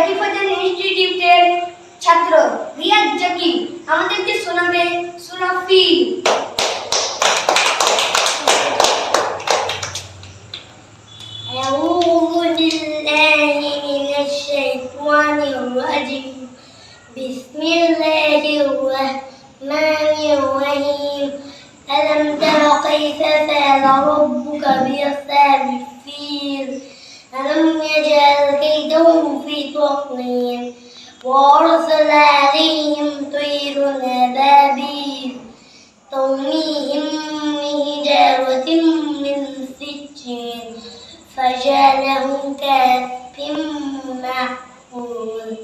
জাকি ফাজান ইনস্টিটিউটের ছাত্র রিয়াদ জাকি আমাদেরকে শোনাবে সুরাফি أعوذ بالله من الشيطان الرجيم بسم الله الرحمن الرحيم ألم تر كيف فعل ربك بأصحاب الفيل ألم يجعل كيدهم في تضليل وأرسل عليهم طير أبابيل. ترميهم بحجارة من سجين فجعلهم كعصف مأكول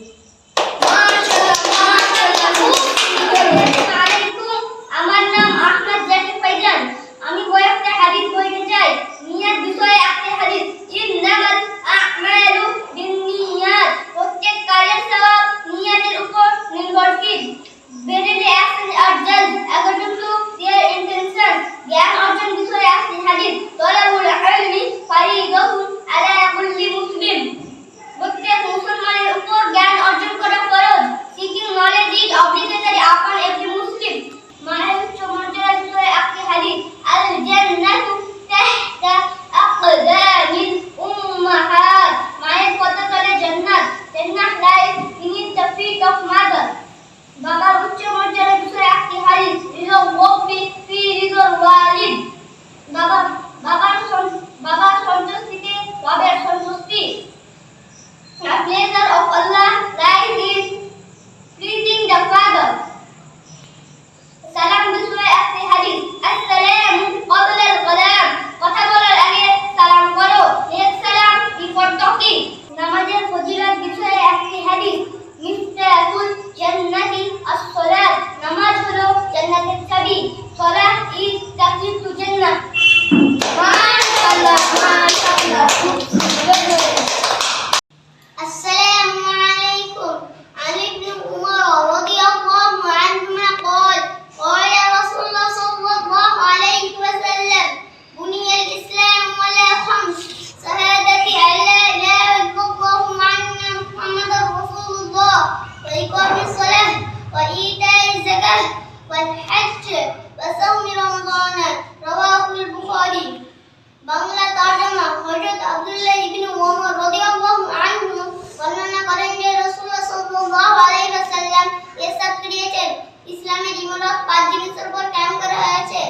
সাল্লাল্লাহু আলাইহি ওয়াসাল্লাম ইরশাদ করিয়েছেন। ইসলামের ইমারত পাঁচ জিনিসের উপর কায়েম করা হয়েছে।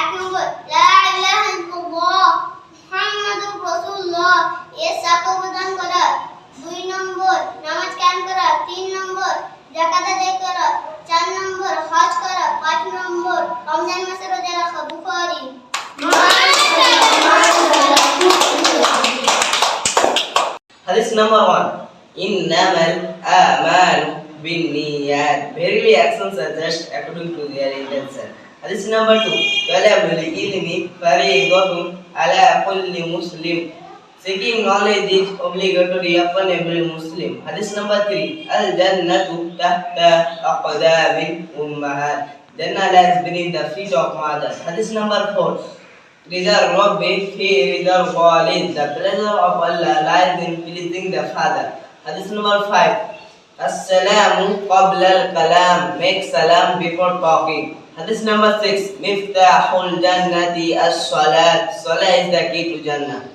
এক নম্বর, লা ইলাহা ইল্লাল্লাহ, মুহাম্মাদুর রাসূলুল্লাহ, এর সাক্ষ্য প্রদান করা। দুই নম্বর, নামাজ কায়েম করা। তিন নম্বর, যাকাত আদায় করা। চার নম্বর, হজ করা। পাঁচ নম্বর, রমজান মাসে রোজা রাখা। Bukhari. Hadith number one. Innamal a'malu bin niyat. Verily actions are just according to their intention. Hadith number two. Talabul ilmi faridatun ala kulli muslim. Seeking knowledge is obligatory upon every Muslim. Hadith number three. Al jannatu tahta aqdamil ummahat. Jannah lies beneath the feet of mothers. Hadith number four. Rizal Rabbi fi rizal Walid. The pleasure of Allah lies in pleasing the Father. Hadith number five. As-salamu qabla al-kalam. Make salam before talking. Hadith number six. Miftahul jannati as-salat. Salah is the key to Jannah.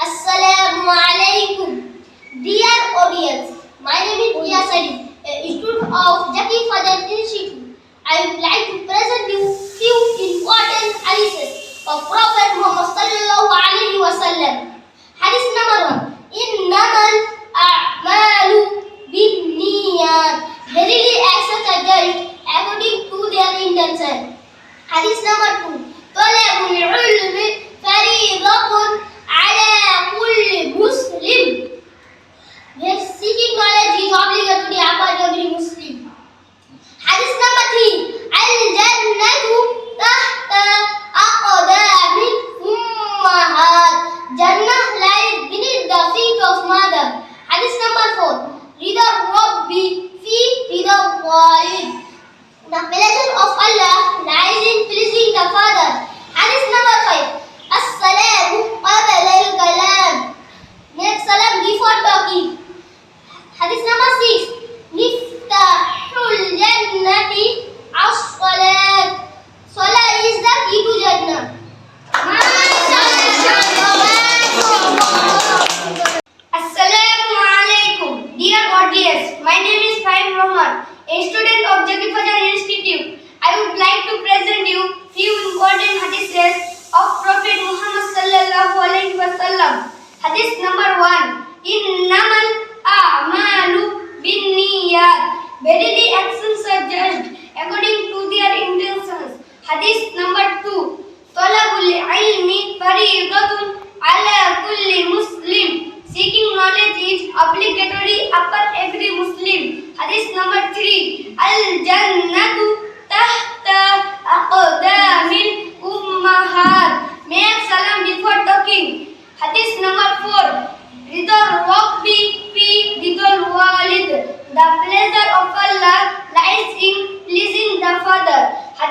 Assalamu alaikum. Dear audience, my name is Priya Sari, a student of Jaki Fadal Institute. I would like to present you few important hadiths of Prophet Muhammad sallallahu alaihi wasallam. হাদিস number one, ইন্নামাল আমালু বিনিয়াত verily accept a জাজ according to their intention হাদিস number two, তলাবুল ইলমি ফারিদাতুন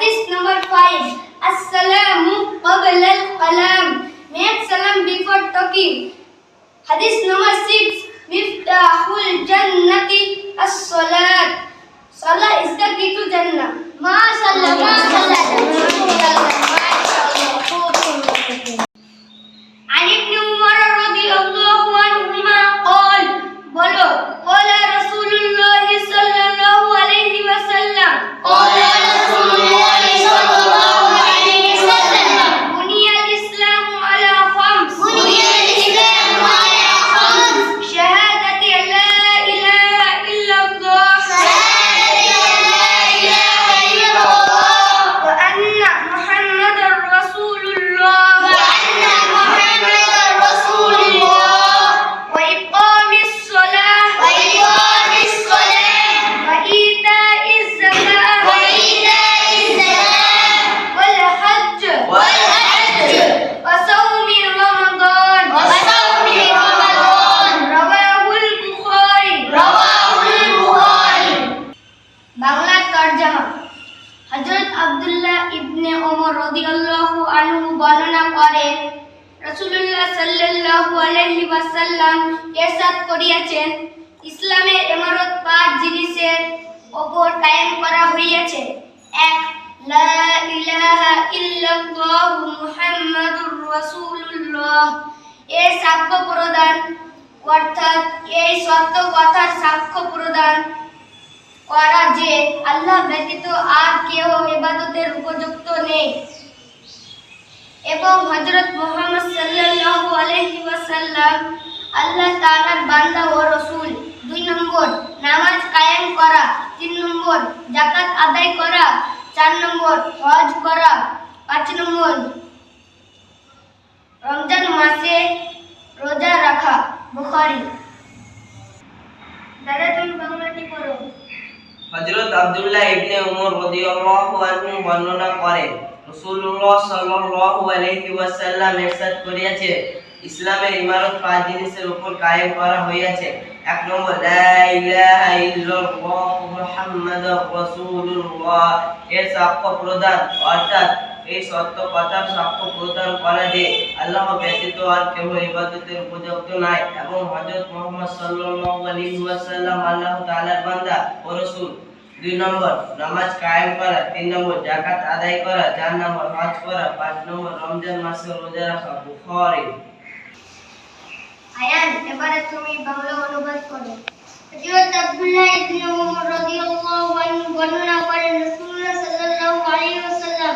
Hadith number 5. As-salamu qabla al-qalam. Make salam before talking. Hadith number 6. Miftahul jannati as-salat. Salah is the key to Jannah. Ma salam. Ma salam. রাদিয়াল্লাহু আনহু বর্ণনা করেন রাসূলুল্লাহ সাল্লাল্লাহু আলাইহি ওয়াসাল্লাম ইরশাদ করিয়াছেন ইসলামের ইমারত পাঁচ জিনিসের ওপর কায়েম করা হইয়াছে। এক, লা ইলাহা ইল্লাল্লাহ মুহাম্মাদুর রাসূলুল্লাহ। এর সাক্ষ্য প্রদান, অর্থাৎ এই সত্য কথার সাক্ষ্য প্রদান করা যে আল্লাহ ব্যতীত আর কেউ ইবাদতের উপযুক্ত নেই। এবং হযরত মুহাম্মদ সাল্লাল্লাহু আলাইহি ওয়াসাল্লাম, আল্লাহ তাআলার বান্দা ও রাসূল। দুই নম্বর, নামাজ কায়েম করা। তিন নম্বর, যাকাত আদায় করা। চার নম্বর, হজ করা। পাঁচ নম্বর, রমজান মাসে রোজা রাখা। বুখারী। দাদা, তুমি বাংলাটি পড়ো। হযরত আব্দুল্লাহ ইবনে উমর রাদিয়াল্লাহু আনহু বর্ণনা করেন, রাসূলুল্লাহ সাল্লাল্লাহু আলাইহি ওয়াসাল্লাম ইরশাদ করিয়াছে, ইসলামের ইমারত পাঁচ জিনিসের উপর কায়েম করা হইয়াছে। এক নম্বর, লা ইলাহা ইল্লাল্লাহ মুহাম্মাদুর রাসূলুল্লাহ। এর সাক্ষ্য প্রদান, অর্থাৎ এই সত্য কথার সাক্ষ্য প্রদান করা যে আল্লাহ ব্যতীত আর কেউ ইবাদতের উপযুক্ত নাই এবং হযরত মুহাম্মদ সাল্লাল্লাহু আলাইহি ওয়াসাল্লাম আল্লাহ তাআলার বান্দা ও রাসূল। দুই নম্বর, নামাজ কায়েম করা। তিন নম্বর, যাকাত আদায় করা। চার নম্বর, হজ করা। পাঁচ নম্বর, রমজান মাসে রোজা রাখা। বুখারী। আয়ান, এবারে তুমি বাংলা অনুবাদ করো। হযরত আব্দুল্লাহ ইবনে ওমর রাদিয়াল্লাহু আনহু বর্ণনা করেন রাসূলুল্লাহ সাল্লাল্লাহু আলাইহি ওয়াসাল্লাম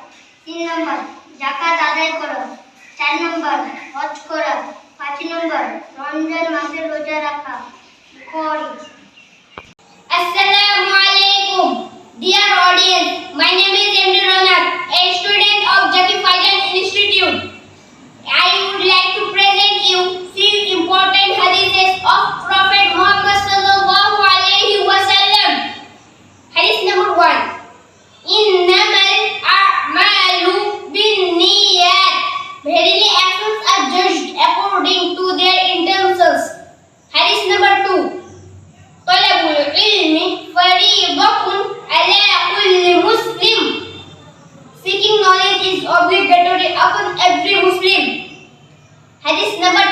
তিন নম্বর যাকাত আদায় করা চার নম্বর হজ করা পাঁচ নম্বর রমজান মাসের রোজা রাখা Bukhari Assalamu alaikum. Dear audience, my name is Emre Ronak, a student of Jaki Faidan Institute. I would like to present you six important hadiths of Prophet Muhammad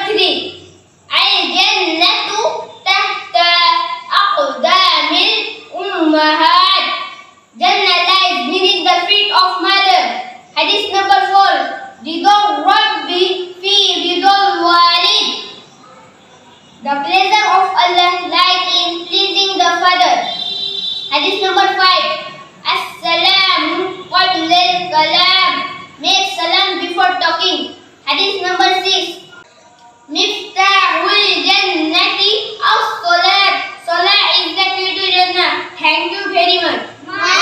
Three. Al-Jannatu tahta aqdamil ummahat. Jannah lies beneath the feet of mother. Hadith number four. Ridal Rabbi fi ridal walid. The pleasure of Allah lies in pleasing the Father. Hadith number five. As-salamu qabla al-kalam. Make salam before talking. Hadith number six. Miftahul Jannah. Thank you very much.